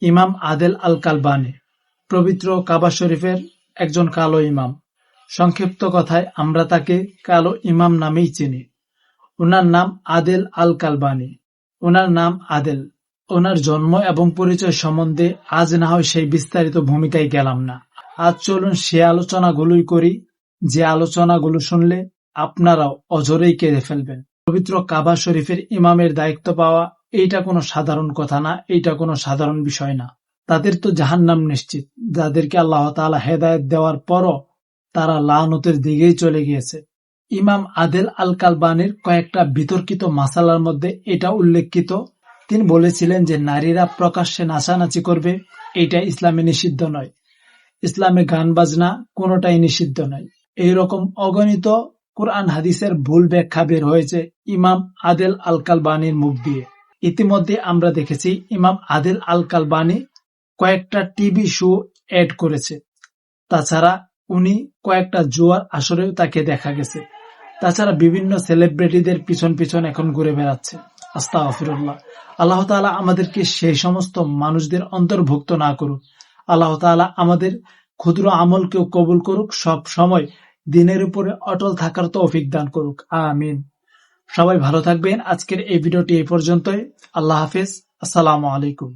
ইমাম আদেল আল কালবানি পবিত্র কাবা শরীফের একজন কালো ইমাম। সংক্ষিপ্ত কথায়, আমরা তাকে কালো ইমাম নামেই চিনি। ওনার নাম আদেল আল কালবানি ওনার নাম আদেল। ওনার জন্ম এবং পরিচয় সম্বন্ধে আজ না হয় সেই বিস্তারিত ভূমিকায় গেলাম না। আজ চলুন সে আলোচনাগুলোই করি। যে আলোচনাগুলো শুনলে আপনারাও অজরেই কেঁদে ফেলবেন। পবিত্র কাবা শরীফের ইমামের দায়িত্ব পাওয়া এইটা কোনো সাধারণ কথা না, এইটা কোনো সাধারণ বিষয় না। তাদের তো জাহান্নাম নিশ্চিত। যাদেরকে আল্লাহ তাআলা হেদায়েত দেওয়ার পরও তারা লানতের দিকেই চলে গিয়েছে। ইমাম আদেল আল কালবানির কয়েকটা বিতর্কিত মাসালার মধ্যে এটা উল্লেখিত। তিনি বলেছিলেন যে, নারীরা প্রকাশ্যে নাচানাচি করবে, এটা ইসলামে নিষিদ্ধ নয়। ইসলামে গান বাজনা কোনোটাই নিষিদ্ধ নয়। এইরকম অগণিত কোরআন হাদিসের ভুল ব্যাখ্যা বের হয়েছে ইমাম আদেল আল কালবানির মুখ দিয়ে। ইতিমধ্যে আমরা দেখেছি ইমাম আদেল আল কালবানি কয়েকটা টিভি শো এড করেছে। তাছাড়া উনি কয়েকটা জুয়ার আসরেও তাকে দেখা গেছে। তাছাড়া বিভিন্ন সেলিব্রিটিদের পিছন পিছন এখন ঘুরে বেড়াচ্ছে। আস্তাগফিরুল্লাহ। আল্লাহ তাআলা আমাদেরকে সেই সমস্ত মানুষদের অন্তর্ভুক্ত না করুক। আল্লাহ তাআলা আমাদের ক্ষুদ্র আমলকেও কবুল করুক। সব সময় দিনের উপরে অটল থাকার তৌফিক দান করুক। আমিন। সবাই ভালো থাকবেন। আজকের এই ভিডিওটি এই পর্যন্তই। আল্লাহ হাফিজ। আসসালামু আলাইকুম।